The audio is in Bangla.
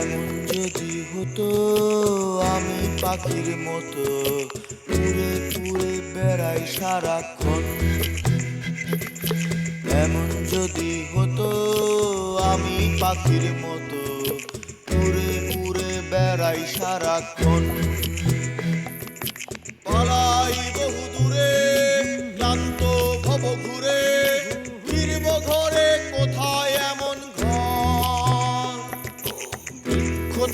এমন যদি হতো, আমি পাখির মতো পুরে উড়ে বেড়াই সারাক্ষণ। এমন যদি হতো, আমি পাখির মতো পুরে উড়ে বেড়াই সারাক্ষণ।